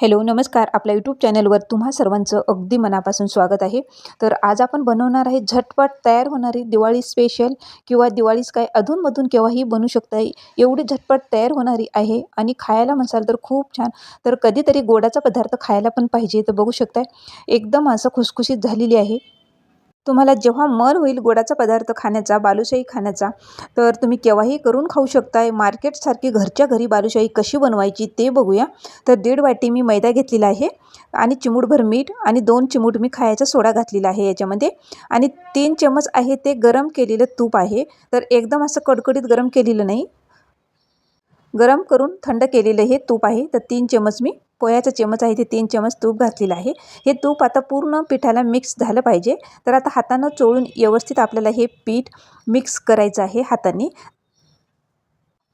Hello नमस्कार. आपल्या YouTube चॅनलवर तुम्हा सर्वांचं अगदी मनापासून स्वागत आहे. तर आज आपण बनवणार आहे झटपट तयार होणारी दिवाळी स्पेशल किंवा दिवाळीच काय अधूनमधून केव्हाही बनवू शकता एवढी झटपट तयार होणारी आहे आणि खायला म्हणसाल तर खूप छान. तर कधीतरी गोडाचा पदार्थ खायला पण पाहिजे तर बघू शकताय. एकदम असं खुसखुशीत झालेली आहे. तुम्हाला जेव्हा मन होईल गोडाचा पदार्थ खाण्याचा बालुशाही खाण्याचा तर तुम्ही केव्हाही करून खाऊ शकताय. मार्केटसारखी घरच्या घरी बालुशाही कशी बनवायची ते बघूया. तर दीड वाटी मी मैदा घेतलेला आहे आणि चिमूटभर मीठ आणि दोन चिमूट मी खायचा सोडा घातलेला आहे याच्यामध्ये. आणि तीन चमच आहे ते गरम केलेलं तूप आहे. तर एकदम असं कडकडीत गरम केलेलं नाही. गरम करून थंड केलेलं हे तूप आहे. तर तीन चमच मी पोह्याचा चमच आहे ते तीन चमच तूप घातलेलं आहे. हे तूप आता पूर्ण पिठाला मिक्स झालं पाहिजे. तर आता हातानं चोळून व्यवस्थित आपल्याला हे पीठ मिक्स करायचं आहे हाताने.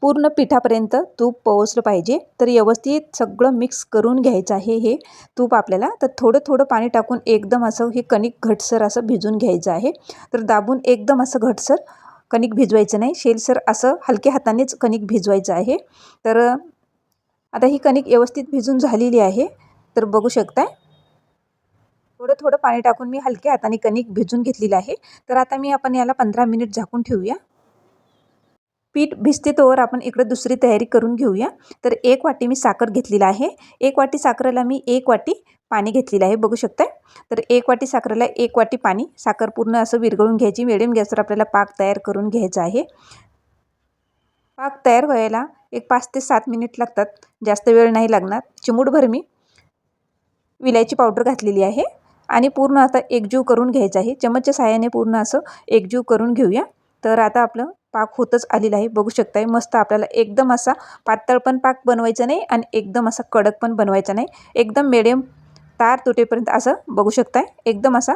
पूर्ण पिठापर्यंत तूप पोहोचलं पाहिजे. तर व्यवस्थित सगळं मिक्स करून घ्यायचं आहे हे तूप आपल्याला. तर थोडं थोडं पाणी टाकून एकदम असं हे कणिक घटसर असं भिजून घ्यायचं आहे. तर दाबून एकदम असं घटसर कणिक भिजवायचं नाही. शेलसर असं हलक्या हातानेच कणिक भिजवायचं आहे. तर आता ही कणिक व्यवस्थित भिजून झालेली आहे. तर बघू शकताय. थोडं थोडं पाणी टाकून मी हलक्या हाताने कणिक भिजून घेतलेली आहे. तर आता मी आपण याला पंधरा मिनिट झाकून ठेवूया. पीठ भिजते तोवर आपण इकडं दुसरी तयारी करून घेऊया. तर एक वाटी मी साखर घेतलेला आहे. एक वाटी साखरेला मी एक वाटी पाणी घेतलेलं आहे. बघू शकताय. तर एक वाटी साखरेला एक वाटी पाणी. साखर पूर्ण असं विरघळून घ्यायची. मिडियम गॅसवर आपल्याला पाक तयार करून घ्यायचा आहे. पाक तयार व्हायला एक पाच ते सात मिनिट लागतात. जास्त वेळ नाही लागणार. चिमूटभर मी विलायची पावडर घातलेली आहे. आणि पूर्ण आता एकजीव करून घ्यायचं आहे. चमचच्या सहाय्याने पूर्ण असं एकजीव करून घेऊया. तर आता आपलं पाक होतच आलेलं आहे. बघू शकताय मस्त आपल्याला एकदम असा पातळ पण पाक बनवायचा नाही आणि एकदम असा कडक पण बनवायचा नाही. एकदम मिडियम तार तुटेपर्यंत असं बघू शकताय. एकदम असा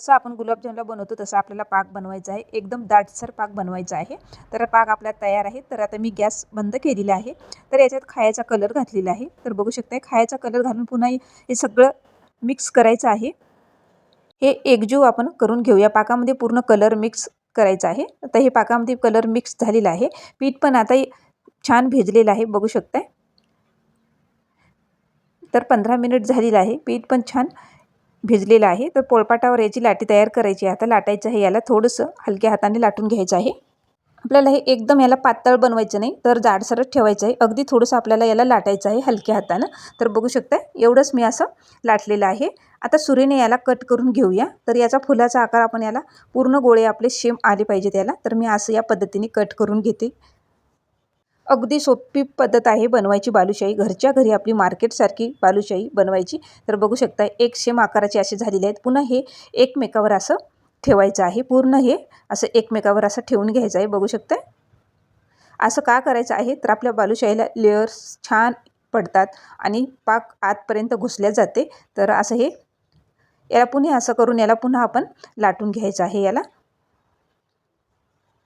जसं आपण गुलाबजामला बनवतो तसं आपल्याला पाक बनवायचा आहे. एकदम दाटसर पाक बनवायचा आहे. तर पाक आपला तयार आहे. तर आता मी गॅस बंद केलेला आहे. तर याच्यात खायचा कलर घातलेला आहे. तर बघू शकताय खायचा कलर घालून पुन्हा हे सगळं मिक्स करायचं आहे. हे एकजीव आपण करून घेऊया. पाकामध्ये पूर्ण कलर मिक्स करायचा आहे. तर हे पाकामध्ये कलर मिक्स झालेला आहे. पीठ पण आता छान भिजलेलं आहे. बघू शकताय. तर पंधरा मिनिट झालेलं आहे. पीठ पण छान भिजलेलं आहे. तर पोळपाटावर याची लाटी तयार करायची आहे. आता लाटायचं आहे याला थोडंसं हलक्या हाताने लाटून घ्यायचं आहे. आपल्याला हे एकदम याला पातळ बनवायचं नाही तर जाडसरच ठेवायचं आहे. अगदी थोडंसं आपल्याला याला लाटायचं आहे हलक्या हातानं. तर बघू शकता एवढंच मी असं लाटलेलं आहे. आता सुरीने याला कट करून घेऊया. तर याचा फुलाचा आकार आपण याला पूर्ण गोळे आपले शेम आले पाहिजे त्याला तर मी असं या पद्धतीने कट करून घेते. अगदी सोपी पद्धत आहे बनवायची बालुशाही. घरच्या घरी आपली मार्केटसारखी बालुशाही बनवायची. तर बघू शकता एक शेम आकाराचे असे झालेले आहेत. पुन्हा हे एकमेकावर असं ठेवायचं आहे. पूर्ण हे असं एकमेकावर असं ठेवून घ्यायचं आहे. बघू शकता असं का करायचं आहे? तर आपल्या बालुशाहीला लेअर्स छान पडतात आणि पाक आतपर्यंत घुसल्या जाते. तर असं हे याला पुन्हा असं करून याला पुन्हा आपण लाटून घ्यायचं आहे याला.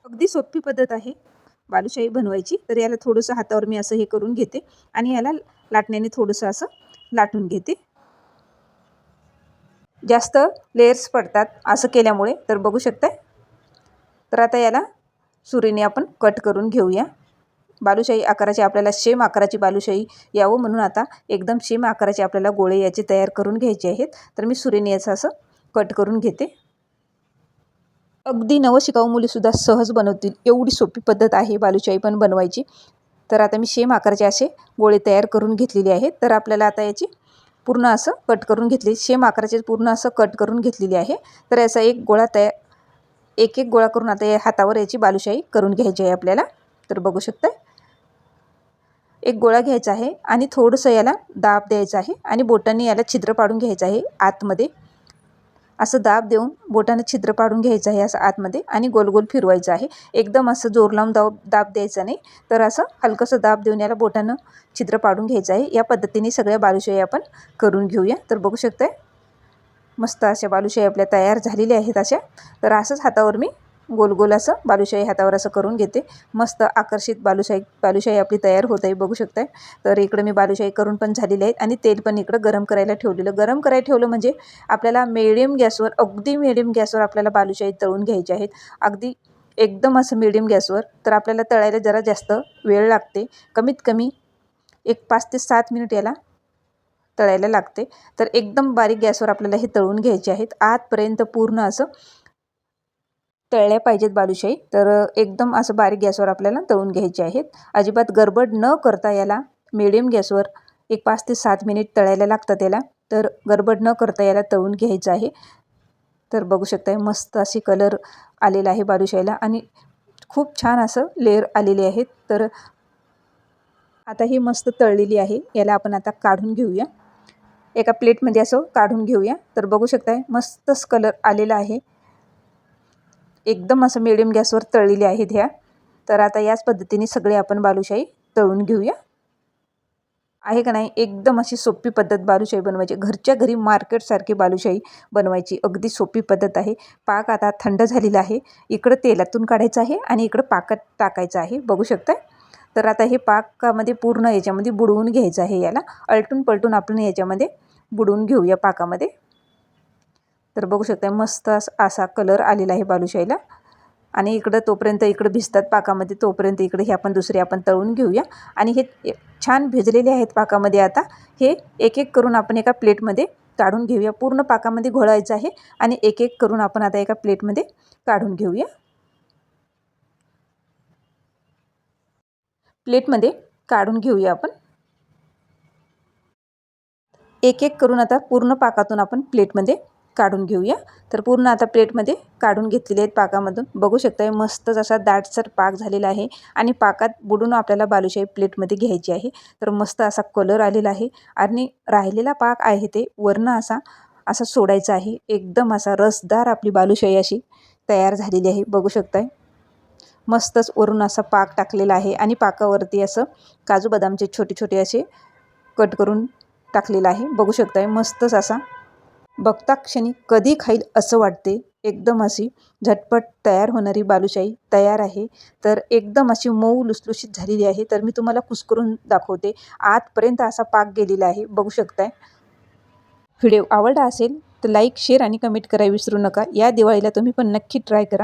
अगदी सोपी पद्धत आहे. बालुशाही बनवायची. तर याला थोडंसं हातावर मी असं हे करून घेते आणि याला लाटण्याने थोडंसं असं लाटून घेते. जास्त लेयर्स पडतात असं केल्यामुळे. तर बघू शकताय? तर आता याला सुरीने आपण कट करून घेऊया. बालुशाही आकाराची आपल्याला शेम आकाराची बालुशाही यावं म्हणून आता एकदम शेम आकाराचे आपल्याला गोळे याचे तयार करून घ्यायचे आहेत. तर मी सुरीने याचं असं कट करून घेते. अगदी नवशिकाऊ मुलीसुद्धा सहज बनवतील. एवढी सोपी पद्धत आहे बालूशाही पण बनवायची. तर आता मी शेम आकाराचे असे गोळे तयार करून घेतलेले आहेत. तर आपल्याला आता याची पूर्ण असं कट करून घेतली शेम आकाराचे पूर्ण असं कट करून घेतलेली आहे. तर याचा एक गोळा तयार एक एक गोळा करून आता या हातावर याची बालुशाही करून घ्यायची आहे आपल्याला. तर बघू शकता एक गोळा घ्यायचा आहे आणि थोडंसं याला दाब द्यायचा आहे आणि बोटांनी याला छिद्र पाडून घ्यायचं आहे आतमध्ये. असं दाब देऊन बोटानं छिद्र पाडून घ्यायचं आहे असं आतमध्ये आणि गोल गोल फिरवायचं आहे. एकदम असं जोर लावून दाब दाब द्यायचा नाही. तर असं हलकंसं दाब देऊन याला बोटानं छिद्र पाडून घ्यायचं आहे. या पद्धतीने सगळ्या बालुशाही आपण करून घेऊया. तर बघू शकताय मस्त अशा बालुशाही आपल्या तयार झालेल्या आहेत अशा. तर असंच हातावर मी गोल गोल असं बालुशाही हातावर असं करून घेते. मस्त आकर्षित बालुशाही बालुशाही आपली तयार होत आहे बघू शकताय. तर इकडं मी बालुशाही करून पण झालेली आहेत आणि तेल पण इकडं गरम करायला ठेवलेलं. गरम करायला ठेवलं म्हणजे आपल्याला मिडियम गॅसवर अगदी मिडियम गॅसवर आपल्याला बालुशाही तळून घ्यायची आहेत. अगदी एकदम असं मिडियम गॅसवर तर आपल्याला तळायला जरा जास्त वेळ लागते. कमीत कमी एक पाच ते सात मिनिट याला तळायला लागते. तर एकदम बारीक गॅसवर आपल्याला हे तळून घ्यायचे आहेत. आतपर्यंत पूर्ण असं तळल्या पाहिजेत बालुशाही. तर एकदम असं बारीक गॅसवर आपल्याला तळून घ्यायचे आहेत. अजिबात गडबड न करता याला मिडियम गॅसवर एक पाच ते सात मिनिट तळायला लागतात याला. तर गडबड न करता याला तळून घ्यायचं आहे. तर बघू शकताय मस्त अशी कलर आलेला आहे बालुशाहीला आणि खूप छान असं लेअर आलेले आहेत. तर आता ही मस्त तळलेली आहे. याला आपण आता काढून घेऊया. एका प्लेटमध्ये असं काढून घेऊया. तर बघू शकताय मस्तच कलर आलेला आहे. एकदम असं मिडियम गॅसवर तळलेली आहेत ह्या. तर आता याच पद्धतीने सगळे आपण बालुशाही तळून घेऊया. आहे का नाही? एकदम अशी सोपी पद्धत बालुशाही बनवायची. घरच्या घरी मार्केटसारखी बालुशाही बनवायची. अगदी सोपी पद्धत आहे. पाक आता थंड झालेला आहे. इकडं तेलातून काढायचं आहे आणि इकडं पाकात टाकायचं आहे. बघू शकताय? तर आता हे पाकामध्ये पूर्ण याच्यामध्ये बुडवून घ्यायचं आहे याला. अलटून पलटून आपण याच्यामध्ये बुडवून घेऊया पाकामध्ये. तर बघू शकता मस्त असा कलर आलेला आहे बालुशाहीला आणि इकडं तोपर्यंत इकडं भिजतात पाकामध्ये तोपर्यंत इकडे हे आपण दुसरे आपण तळून घेऊया. आणि हे छान भिजलेले आहेत पाकामध्ये आता. हे एक एक करून आपण एका प्लेटमध्ये काढून घेऊया. पूर्ण पाकामध्ये घोळायचं आहे आणि एक एक करून आपण आता एका प्लेटमध्ये काढून घेऊया. प्लेटमध्ये काढून घेऊया आपण. एक एक करून आता पूर्ण पाकातून आपण प्लेटमध्ये काढून घेऊया. तर पूर्ण आता प्लेटमध्ये काढून घेतलेले आहेत पाकामधून. बघू शकता मस्तच असा दाटसर पाक झालेला आहे आणि पाकात बुडून आपल्याला बालुशाही प्लेटमध्ये घ्यायची आहे. तर मस्त असा कलर आलेला आहे आणि राहिलेला पाक आहे ते वर्ण असा असा सोडायचा आहे. एकदम असा रसदार आपली बालुशाही अशी तयार झालेली आहे. बघू शकताय. मस्तच वरून असा पाक टाकलेला आहे आणि पाकावरती असं काजू बदामचे छोटे छोटे असे कट करून टाकलेलं आहे. बघू शकताय मस्तच असा बघता क्षणी कधी खाईल असं वाटते. एकदम अशी झटपट तयार होणारी बालुशाही तयार आहे. तर एकदम अशी मऊ लुसलुशीत झालेली आहे. तर मी तुम्हाला कुसकरून दाखवते. आतपर्यंत असा पाक गेलेला आहे. बघू शकताय. व्हिडिओ आवडला असेल तर लाईक शेअर आणि कमेंट करायला विसरू नका. या दिवाळीला तुम्ही पण नक्की ट्राय करा.